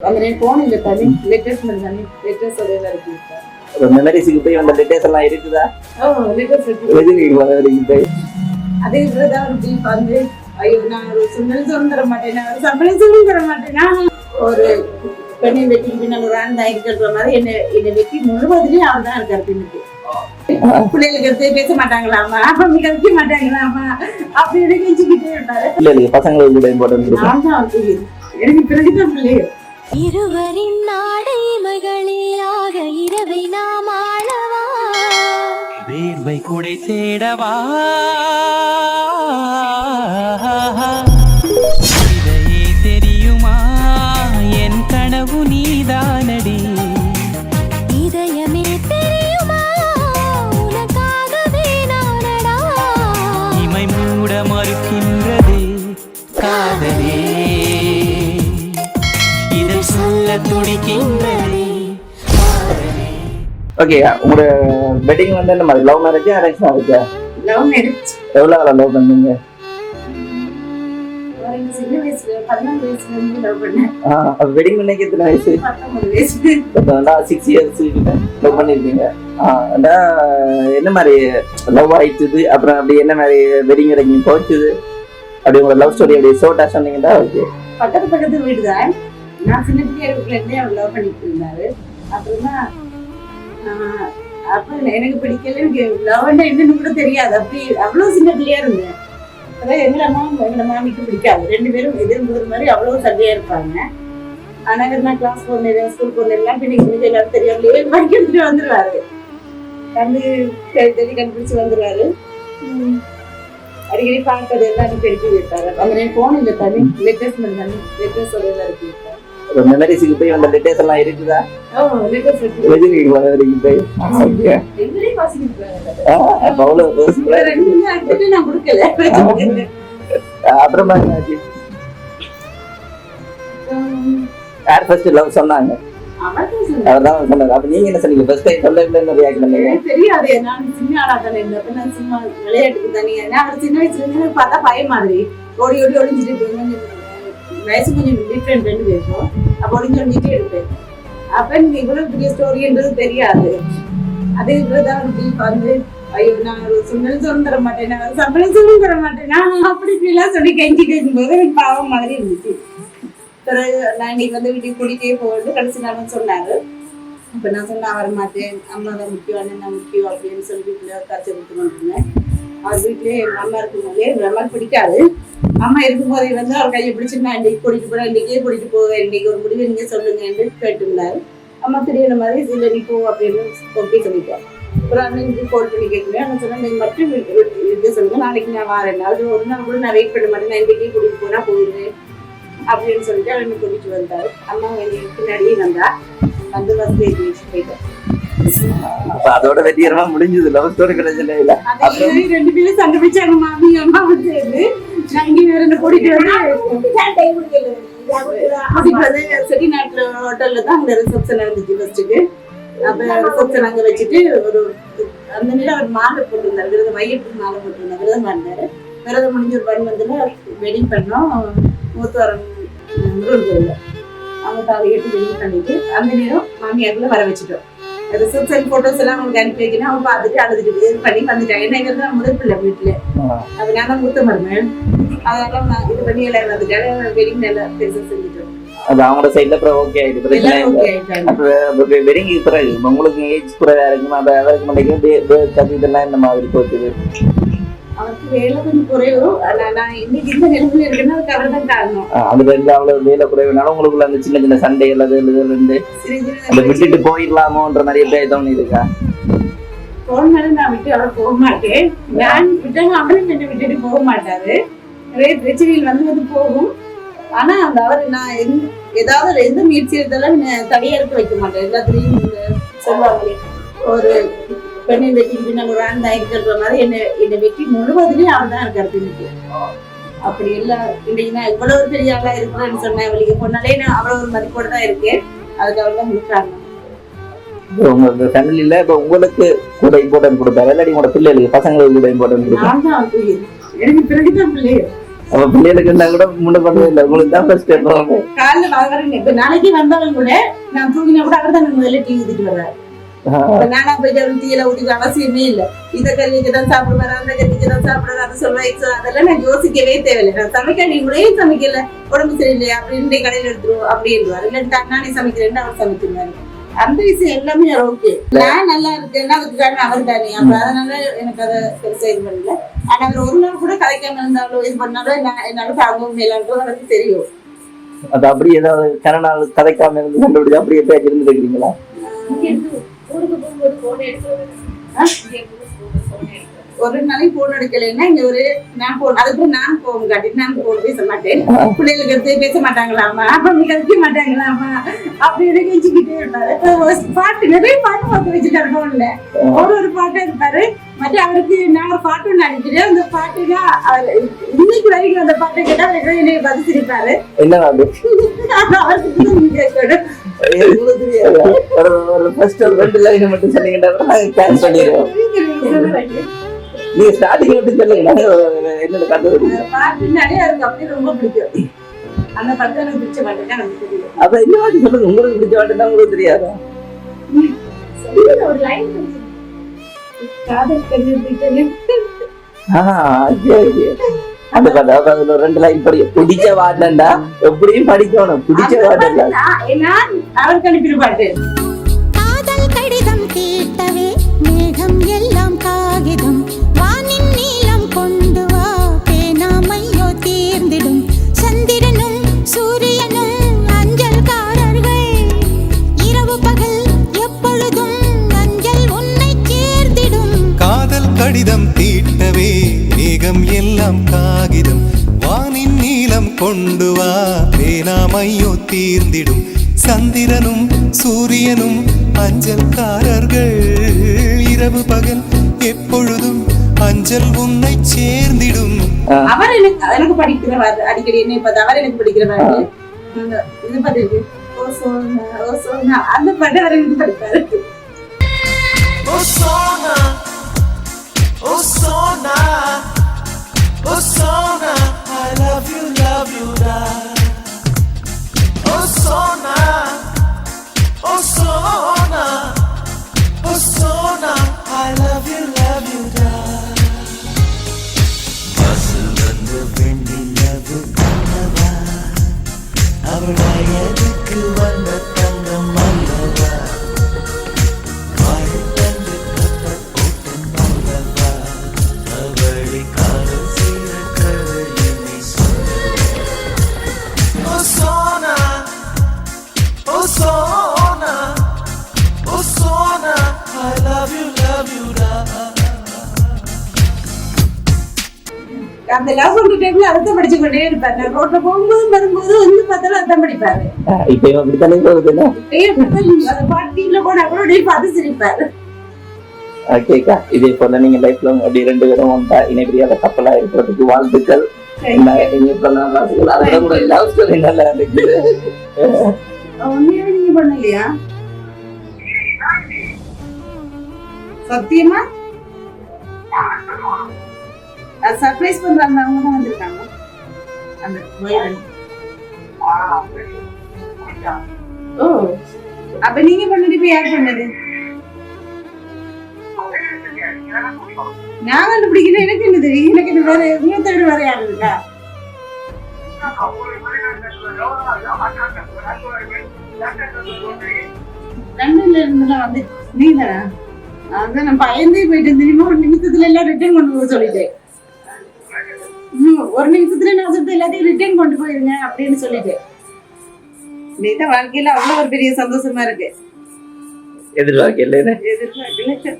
அந்த நேரம் போன் இல்லை தனி லெட்டர்ஸ் தனி லெட்டர்ஸ் ஒரே இருக்கு. மெமரிஸுக்கு போய் அந்த டேஸ் எல்லாம் இருக்குதா? லெட்டர்ஸ் இருக்கு. அதே இதுலதான் ஒரு டீப் வந்து ஐயோ நான் ஒரு சுண்டல் சொல்லும் தர மாட்டேன் ஒரு சம்பளம் சொல்லும் தர மாட்டேன். நான் ஒரு பெண்ணை வெட்டி பின்னால் ஒரு ஆண் தான் இருக்கிற மாதிரி என்னை என்னை வெட்டி முழுவதுலயும் அவர் தான் இருக்கார் பிள்ளைகளுக்கு எடுத்து பேச மாட்டாங்களாமா அப்படி கழிக்க மாட்டாங்களாமா கெஞ்சிக்கிட்டே இருந்தாரு பிள்ளைகளுக்கு பசங்களுக்கு எனக்கு பிறகுதான் பிள்ளைகள். இருவரின் நாடை மகளியாக இரவை நாம் ஆளவா? வேர்வை குடை தேடவா? இதையே தெரியுமா? என் கனவு நீதானடி. இதயமே தெரியுமா? உனக்காகவே நானடா. இமை மூட மறுக்கின்றதே ஓகே உங்களோட வெட்டிங் வந்து என்ன மாதிரி? லவ் மேரேஜா அரேஞ்ச் மேரேஜா லவ் மேரேஜ் எவ்வளோ லவ் பண்ணீங்க? சின்ன வயசுல பதினாலு வயசுல இருந்து லவ் பண்ணேன். வெட்டிங் பண்ணக்கு எத்தனை வயசு? சிக்ஸ் இயர்ஸ் லவ் பண்ணிருக்கீங்க. என்ன மாதிரி லவ் ஆயிடுச்சு அப்புறம் அப்படி என்ன மாதிரி வெட்டிங் வரைக்கும் போச்சுது? அப்படி உங்களோட லவ் ஸ்டோரி அப்படி ஷோர்ட்டா சொன்னீங்கன்னா ஓகே பக்கத்து பக்கத்து வீடு தான் நான் சின்ன பிள்ளையா இருந்தே அவர் லவ் பண்ணிட்டு இருந்தாரு. அப்புறமா ஆஹ், அப்ப எனக்கு பிடிக்கல எனக்கு லவ்னா என்னன்னு கூட தெரியாது. அப்படி அவ்வளவு சின்ன பிள்ளையா இருந்தேன். அதான் எங்களை அம்மா எங்களை மாமிக்கு பிடிக்காது. ரெண்டு பேரும் எதிர் முதல் மாதிரி அவ்வளவு சண்டையா இருப்பாங்க. ஆனா நான் கிளாஸ் போனேன் ஸ்கூல் போனேன். எல்லாம் பிடிக்க எல்லாரும் தெரியும் ஏழு மணிக்கு எடுத்துட்டு வந்துருவாரு. கண்டு தேடி கண்டுபிடிச்சு வந்துருவாரு. உம். அடிக்கடி பார்க்கறது எல்லாரும் பெருக்கி வைப்பாரு. அந்த நேரம் போன் இல்லை தனி லெட்டர்ஸ் தண்ணி லெட்டர்ஸ் ஒரே இருக்கு. மெமரிஸுக்கு போய் அந்த டேஸ் எல்லாம் இருக்குதா? லெட்டர்ஸ் வரைக்கும் போய்? ஓகே அவ்வளோ அப்புறமா என்னாச்சு யார் ஃபர்ஸ்ட் லவ் சொன்னாங்க? அவர்தான் சொன்னாரு. அப்ப நீங்க என்ன சொன்னீங்க? ஃபர்ஸ்ட் டைம் சொல்ல என்ன ரியாக்ட் பண்ணீங்க. எனக்கு தெரியாது. நான் சின்ன ஆளா தானே இருந்தப்ப நான் சும்மா விளையாட்டுக்கு தானே ஏன்னா அவர் சின்ன வயசுல இருந்து பார்த்தா மாதிரி. ஓடி ஓடி ஒளிஞ்சிட்டு வயசு கொஞ்சம் டிஃப்ரெண்ட் ரெண்டு பேருக்கும். அப்படின்னு சொல்லிட்டு ஒளிஞ்சிட்டே இருப்பேன். அப்ப இவ்வளவு பெரிய ஸ்டோரின்றது தெரியாது. அதே இவ்வளவுதான் ஒரு வந்து ஐயோ நான் ஒரு சுண்டல் சொல்லும் தர மாட்டேன் நான் சம்பளம் சொல்லும் தர மாட்டேன்? நான் அப்படி இப்படிலாம் சொல்லி கெஞ்சி கேட்கும்போது எனக்கு பாவம் மாதிரி இருந்துச்சு. பிறகு நான் இன்னைக்கு வந்து வீட்டுக்கு கூட்டிகிட்டே போகிறது கடைசி நாள் சொன்னாரு. அப்போ நான் சொன்னேன் வர மாட்டேன். அம்மா தான் முக்கியம் அண்ணன் தான் முக்கியம் அப்படின்னு சொல்லி வீட்டில் கற்று கொடுத்து கொண்டிருந்தேன் அவர் வீட்டிலே எங்கள் அம்மா இருக்கும்போதே எங்கள் அம்மாவுக்கு பிடிக்காது. அம்மா இருக்கும்போதே வந்து அவர் கையை பிடிச்சி நான் இன்னைக்கு கூட்டிட்டு போறேன் இன்னைக்கே கூட்டிட்டு போவேன் இன்னைக்கு ஒரு முடிவு நீங்க சொல்லுங்கன்னு கேட்டுருந்தாரு அம்மா தெரியல மாதிரி இல்லை நீ போ அப்படின்னு கொட்டி சொல்லிட்டேன் அப்புறம் அண்ணனுக்கு கால் பண்ணி கேட்குறேன் அவன் சொன்னா நீங்க மட்டும் வீட்டு- வீட்டு- சொல்லுங்க நாளைக்கு நான் வரேன். அது ஒரு நாள் கூட நான் வெயிட் பண்ண மாட்டேன் நான் இன்னைக்கே கூட்டிட்டு போனா போயிடுவேன் அப்படின்னு சொல்லிட்டு அவன் கூட்டிகிட்டு கூட்டிட்டு வந்தாரு. அம்மா என்னை பின்னாடியே வந்தா. வச்சு போயிட்டேன் அப்ப அதோட வெற்றிகரமா முடிஞ்சது லவ் ஸ்டோரி பிரச்சனை இல்ல ரெண்டு பேரும் சண்டை பிடிச்சாங்க மாமி அம்மா வந்து நான் இங்கே வேற என்ன கூட்டிட்டு வந்து கூட்டிட்டு வந்து செட்டிநாட்டுல ஹோட்டல்ல தான் அங்க ரிசப்ஷன் நடந்துச்சு ஃபர்ஸ்ட்டுக்கு அப்ப ரிசப்ஷன் அங்க வச்சுட்டு ஒரு அந்த நேரம் அவர் மாலை போட்டிருந்தாரு விரதம் மையத்துக்கு மாலை போட்டிருந்தார் விரதம் பண்ணாரு விரதம் முடிஞ்ச ஒரு பண் வந்து வெட்டிங் பண்ணோம் மூத்தவரம் முருகன் அவங்க தாலி கட்டி வெட்டிங் பண்ணிட்டு அந்த நேரம் மாமியாருக்குள்ள வர வச்சுட்டோம். ரிசப்ஷன் போட்டோஸ் எல்லாம் அவங்களுக்கு அனுப்பி வைக்கணும். அவங்க பார்த்துட்டு அழுதுட்டு இது பண்ணி வந்துட்டாங்க என்னங்கிறது நான் முதல் பிள்ளை வீட்டுல. அது நான் தான் மூத்த மருமகன். அதனால நான் இது பண்ணி எல்லாம் வந்துட்டாங்க. வெட்டிங் நல்லா பெருசா செஞ்சுட்டோம். அது அவங்களோட சைடுல அப்புறம் ஓகே ஆயிட்டு. பிரச்சனை அப்ப பிறகு இப்ப உங்களுக்கு ஏஜ் குறைவா இருக்குமா அப்ப அவருக்கு கத்து இதெல்லாம் இந்த மாதிரி போச்சுது இந்த நிலைமையில இருக்கேன்னா அதுக்கு அவர் தான் காரணம் ஆஹ் அந்த டைம்ல அவ்வளவு வேலை குறைவுனால உங்களுக்குள்ள அந்த சின்ன சின்ன சண்டை அல்லது இருந்து சிறு விட்டுட்டு போயிடலாமோன்ற மாதிரி எப்படி தோணி இருக்கா போன் மேல நான் விட்டு அவர் போக மாட்டேன் நான் விட்டாங்க அவரும் என்னை விட்டுட்டு போக மாட்டாரு நிறைய பிரச்சனைகள் வந்து வந்து போகும் ஆனா அந்த அவர் நான் ஏதாவது எந்த முயற்சி எடுத்தாலும் தடையா இருக்க வைக்க மாட்டேன் எல்லாத்துலயும் இந்த சொல்லுவாங்களே ஒரு பெண்ணை வெட்டி பின்னால் ஒரு ஆண் தான் இருக்கிற மாதிரி என்னை என்னை வெட்டி முழுவதுலயும் அவர் தான் இருக்காரு பின்னுக்கு அப்படி எல்லாம் இன்னைக்கு நான் இவ்வளவு பெரிய ஆளா இருக்கிறேன்னு சொன்னேன் வெளியே போனாலே நான் அவ்வளவு ஒரு மதிப்போட தான் இருக்கேன். அதுக்கு அவர் தான் முழுக்காங்க உங்க ஃபேமிலியில இப்ப உங்களுக்கு கூட இம்பார்ட்டன்ட் கொடுப்பாரு இல்லாட்டி உங்களோட பிள்ளைகளுக்கு பசங்களுக்கு கூட இம்பார்ட்டன்ட் கொடுப்பாரு எனக்கு பிறகுதான் பிள்ளைகள் அப்ப பிள்ளைகளுக்கு இருந்தா கூட முன்ன பண்ணவே இல்லை. உங்களுக்கு தான் ஃபர்ஸ்ட் காலைல நாளைக்கு வந்தாலும் கூட நான் தூங்கினா கூட அவர் தான் முதல்ல டீ ஊத்திட்டு வர்றாரு நானா போயிட்டு டீல ஊத்தி அவசியமே இல்ல. இந்த கல்விக்கு தான் சாப்பிடுவாரு அந்த கல்விக்கு தான் சாப்பிடுவாரு அதை சொல்லுவாங்க அதெல்லாம் நான் யோசிக்கவே தேவையில்லை. நான் சமைக்க நீ கூட சமைக்கல. உடம்பு சரியில்லையா? அப்படின்னு கடையில எடுத்துருவோம் அப்படின்றாரு இல்ல நானே சமைக்கிறேன்னு அவர் சமைச்சிருவாரு அந்த விஷயம் எல்லாமே ஓகே. நான் நல்லா இருக்கேன்னா அதுக்கு காரணம் அவர் தானே அப்ப அதனால எனக்கு அதை பெருசா இது பண்ணல. ஆனா அவர் ஒரு நாள் கூட கலைக்காம இருந்தாலும் இது பண்ணாலும் நான் என்னால தாங்கவும் மேலான்றது எனக்கு தெரியும். அது அப்படி ஏதாவது கனநாள் கதைக்காம இருந்து கண்டுபிடிச்சு அப்படியே பேச்சு இருந்துருக்கீங்களா ஒரு நாளைக்கு போன் எடுக்கலைன்னா இங்க ஒரு நான் போன் அதுக்கு நான் போன் காட்டி நான் போன் பேச மாட்டேன். பிள்ளைகளுக்கு எடுத்து பேச மாட்டாங்களாமா அவங்க கழிக்க மாட்டாங்களாமா அப்படி எனக்கு வச்சுக்கிட்டே இருந்தாரு இப்ப ஒரு பாட்டு நிறைய பாட்டு பார்த்து வச்சுட்டாரு போன்ல ஒரு ஒரு பாட்டு இருப்பாரு. மற்ற அவருக்கு நான் ஒரு பாட்டு அனுப்பிட்டேன் அந்த பாட்டுனா அவர் இன்னைக்கு வரைக்கும் அந்த பாட்டை கேட்டா அவர் என்னைய பதில் சிரிப்பாரு என்ன நீங்க ஸ்டார்டிங் மட்டும் சொல்லுங்க. என்னோட அப்படியே ரொம்ப பிடிக்கும். அந்த படத்தை எனக்கு பிடிச்ச பாட்டுன்னா எனக்கு தெரியும் அப்ப இந்த வாட்டி சொல்லுங்க. உங்களுக்கு பிடிச்ச வாட்டுன்னா உங்களுக்கு தெரியாதா? ஒரு லைன் காதல். அந்த அதாவது அதுல ரெண்டு லைன் படி பிடிச்ச வாட்டண்டா எப்படியும் படிக்கணும். பிடிச்ச வாட்டண்டா நான் அவருக்கு கடிதம் தீட்டவே மேகம் எல்லாம் காகிதம். வானின் நீளம் கொண்டு வா பேனாமையோ தீர்ந்திடும். சந்திரனும் சூரியனும் அஞ்சல்காரர்கள். இரவு பகல் எப்பொழுதும் அஞ்சல் உன்னை சேர்ந்திடும். அவர் எனக்கு எனக்கு படிக்கிறவர் அடிக்கடி என்னை பார்த்து அவர் எனக்கு படிக்கிறவர். இது சோனா அந்த பாட்டு அவர் எனக்கு படிப்பாரு. Oh Sona, oh Sona, I love you, love you, அந்த லவ் பண்ற டைம்ல அர்த்தம் படிச்சு கொண்டே இருப்பாரு. நான் ரோட்ல போகும்போது வரும்போது வந்து பார்த்தாலும் அர்த்தம் படிப்பாரு. இப்ப அப்படித்தானே போகுது என்ன ஏய், அந்த போனா கூட அப்படியே பார்த்து சிரிப்பாரு. ஓகேக்கா இதே போல நீங்க லைஃப்ல அப்படி ரெண்டு பேரும் வந்தா இணைப்பிரியாத கப்பலா இருக்கிறதுக்கு வாழ்த்துக்கள். நான் சர்ப்ரைஸ் பண்ற அந்த அவங்க தான் வந்திருக்காங்க. அந்த வயது ஓ. அப்ப நீங்க பண்ணது இப்ப யார் பண்ணது? நான் கண்டுபிடிக்கிறேன் எனக்கு என்ன தெரியும் எனக்கு என்ன வேற இன்னும் தேடி வேற யாரு இருக்கா? லண்டன்ல இருந்தெல்லாம் வந்து நீதானா அதான் நான் பயந்தே போயிட்டேன் தெரியுமா? ஒரு நிமிஷத்துல எல்லாம் ரிட்டர்ன் கொண்டு போக சொல்லிட்டேன். ஒரு நிமிஷத்துல நான் சொல்லிட்டு எல்லாத்தையும் ரிட்டர்ன் கொண்டு போயிருங்க அப்படின்னு சொல்லிட்டேன் நீதான் வாழ்க்கையில அவ்வளவு ஒரு பெரிய சந்தோஷமா இருக்கு. எதிர்பார்க்கல எதிர்பார்க்கல.